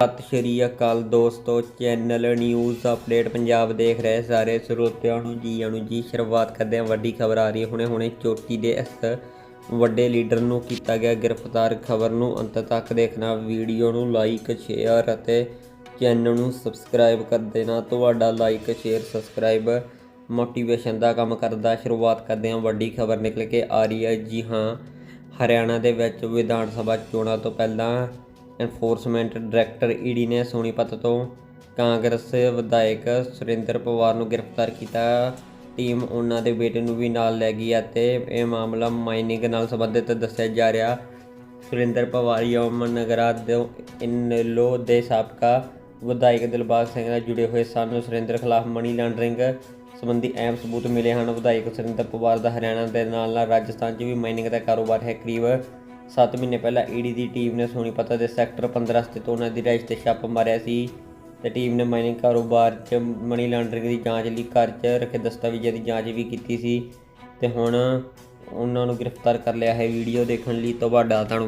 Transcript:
ਸਤਿ ਸ਼੍ਰੀ ਅਕਾਲ ਦੋਸਤੋ, channel news update Punjab ਦੇਖ ਰਹੇ ਸਾਰੇ ਸਰੋਤਿਆਂ ਨੂੰ ਜੀ ਆਣੂ ਜੀ, ਸ਼ੁਰੂਆਤ ਕਰਦੇ ਹਾਂ ਵੱਡੀ ਖਬਰ ਆ ਰਹੀ ਹੈ। ਹੁਣੇ ਹੁਣੇ ਚੋਟੀ ਦੇ ਇਸ ਵੱਡੇ ਲੀਡਰ ਨੂੰ ਕੀਤਾ ਗਿਆ ਗ੍ਰਿਫਤਾਰ। ਖਬਰ ਨੂੰ ਅੰਤ ਤੱਕ ਦੇਖਣਾ, ਵੀਡੀਓ ਨੂੰ ਲਾਈਕ, ਸ਼ੇਅਰ ਅਤੇ ਚੈਨਲ ਨੂੰ ਸਬਸਕ੍ਰਾਈਬ ਕਰ ਦੇਣਾ। ਤੁਹਾਡਾ ਲਾਈਕ, ਸ਼ੇਅਰ, ਸਬਸਕ੍ਰਾਈਬ ਮੋਟੀਵੇਸ਼ਨ ਦਾ ਕੰਮ ਕਰਦਾ। ਸ਼ੁਰੂਆਤ ਕਰਦੇ ਹਾਂ ਵੱਡੀ ਖਬਰ ਨਿਕਲ ਕੇ ਆ ਰਹੀ ਹੈ। ਜੀ ਹਾਂ, ਹਰਿਆਣਾ ਦੇ ਵਿੱਚ ਵਿਧਾਨ ਸਭਾ ਚੋਣਾਂ ਤੋਂ ਪਹਿਲਾਂ ਐਨਫੋਰਸਮੈਂਟ ਡਾਇਰੈਕਟਰ ਈਡੀ ਨੇ ਸੋਨੀਪਤ ਤੋਂ ਕਾਂਗਰਸ ਵਿਧਾਇਕ ਸੁਰਿੰਦਰ ਪਵਾਰ ਨੂੰ ਗ੍ਰਿਫਤਾਰ ਕੀਤਾ। ਟੀਮ ਉਹਨਾਂ ਦੇ ਬੇਟੇ ਨੂੰ ਵੀ ਨਾਲ ਲੈ ਗਈ ਅਤੇ ਇਹ ਮਾਮਲਾ ਮਾਈਨਿੰਗ ਨਾਲ ਸੰਬੰਧਿਤ ਦੱਸਿਆ ਜਾ ਰਿਹਾ। ਸੁਰਿੰਦਰ ਪਵਾਰ ਯਮਨ ਨਗਰਾ ਦੇ ਇਨਲੋ ਦੇ ਸਾਬਕਾ ਵਿਧਾਇਕ ਦਿਲਬਾਗ ਸਿੰਘ ਨਾਲ ਜੁੜੇ ਹੋਏ ਸਨ। ਸੁਰਿੰਦਰ ਖਿਲਾਫ ਮਨੀ ਲਾਂਡਰਿੰਗ ਸੰਬੰਧੀ ਅਹਿਮ ਸਬੂਤ ਮਿਲੇ ਹਨ। ਵਿਧਾਇਕ ਸੁਰਿੰਦਰ ਪਵਾਰ ਦਾ ਹਰਿਆਣਾ ਦੇ ਨਾਲ ਨਾਲ ਰਾਜਸਥਾਨ 'ਚ ਵੀ ਮਾਈਨਿੰਗ ਦਾ ਕਾਰੋਬਾਰ ਹੈ। ਕਰੀਬ 7 ਮਹੀਨੇ ਪਹਿਲਾਂ ਈਡੀ ਦੀ ਟੀਮ ਨੇ ਸੋਨੀਪਤ ਦੇ ਸੈਕਟਰ 15 ਸਥਿਤ ਉਹਨਾਂ ਦੀ ਰਿਹਾਇਸ਼ ਤੇ ਛਾਪਾ ਮਾਰਿਆ ਸੀ ਤੇ ਟੀਮ ਨੇ ਮਾਈਨਿੰਗ ਕਾਰੋਬਾਰ 'ਚ ਮਨੀ ਲਾਂਡਰਿੰਗ ਦੀ ਜਾਂਚ ਲਈ ਘਰ 'ਚ ਰੱਖੇ ਦਸਤਾਵੇਜ਼ਾਂ ਦੀ ਜਾਂਚ ਵੀ ਕੀਤੀ ਸੀ ਤੇ ਹੁਣ ਉਹਨਾਂ ਨੂੰ ਗ੍ਰਿਫਤਾਰ ਕਰ ਲਿਆ ਹੈ ਵੀਡੀਓ ਦੇਖਣ ਲਈ ਤੁਹਾਡਾ ਧੰਨਵਾਦ।